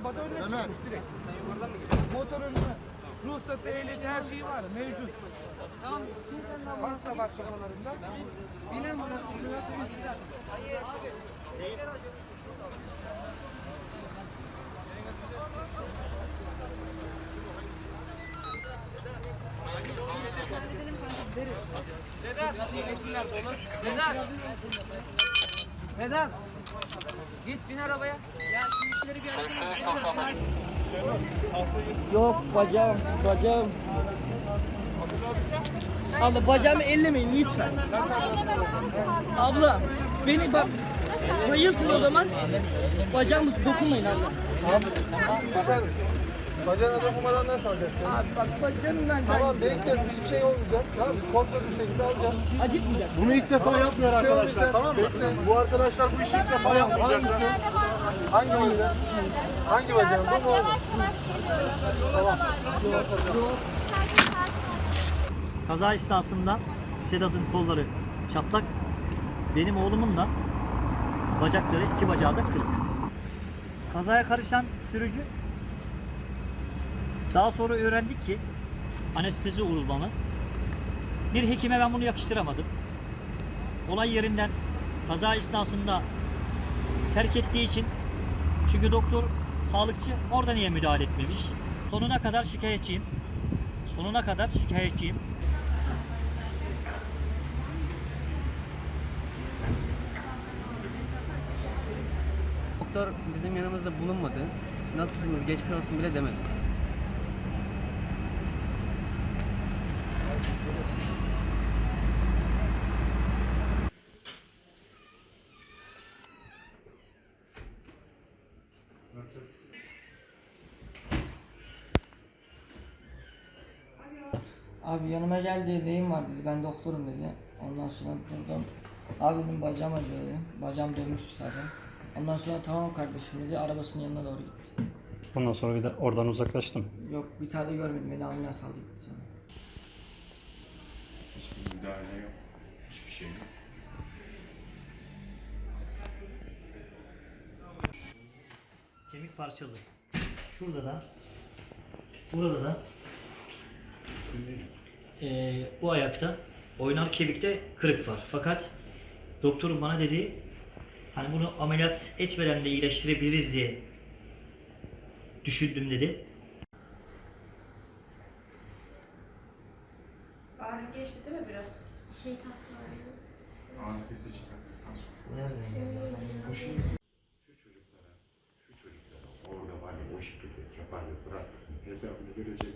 arabada önüne çıkıyoruz direkt. Motor önüne. Ruhsatı, ehliyeti, her şeyi var. Mevcut. Tamam. Varsa bak kafalarında. Binin burası. Burası biz. Sedat. Git bin arabaya. Yok bacağım, bacağım. Abla bacağımı ellemeyin lütfen. Abla beni bak bayıltın o zaman. Bacağımı dokunmayın abla. Bakar mısın? Bacağına dokunmadan nasıl alacağız seni? Abi bak bacağımdan Tamam bekle hiçbir şey olmayacak. Tamam biz bir şekilde alacağız. acıtmayacak. Bunu ilk defa yapmıyor şey arkadaşlar olmayacak. tamam mı? Bekle. Bu arkadaşlar bu işi ilk defa yapmayacaklar. Hangi bacağın? Hangi bacağın? Bu mu? Yavaş yavaş geliyorum. Kaza esnasında Sedat'ın kolları çatlak, benim oğlumun da bacakları, iki bacağı da kırık. Kazaya karışan sürücü daha sonra öğrendik ki anestezi uzmanı. Bir hekime ben bunu yakıştıramadım. Olay yerinden kaza esnasında terk ettiği için çünkü doktor, sağlıkçı orada niye müdahale etmemiş? Sonuna kadar şikayetçiyim. Sonuna kadar şikayetçiyim. Doktor bizim yanımızda bulunmadı. Nasılsınız geçmiş olsun bile demedi. Abi yanıma geldi neyim var dedi ben doktorum dedi. Ondan sonra durdum. Abi dedim bacağım acıyor dedi. Bacağım dönmüş zaten. Ondan sonra tamam kardeşim dedi arabasının yanına doğru gitti. Ondan sonra bir de oradan uzaklaştım. Yok bir tane görmedim beni ambulans aldı gitti sonra. Hiçbir müdahale yok. Hiçbir şey yok. Kemik parçalı. Şurada da, burada da, eee, bu ayakta oynar kemikte kırık var. Fakat doktorum bana dedi, hani bunu ameliyat etmeden de iyileştirebiliriz diye düşündüm dedi. Ağrı geçti değil mi biraz? Şey tatlı Anestezi çıkarttıktan sonra. şey- Şu çocuklara, şu çocuklara orada var ya o şekilde kepaze bıraktık. Hesabını verecek.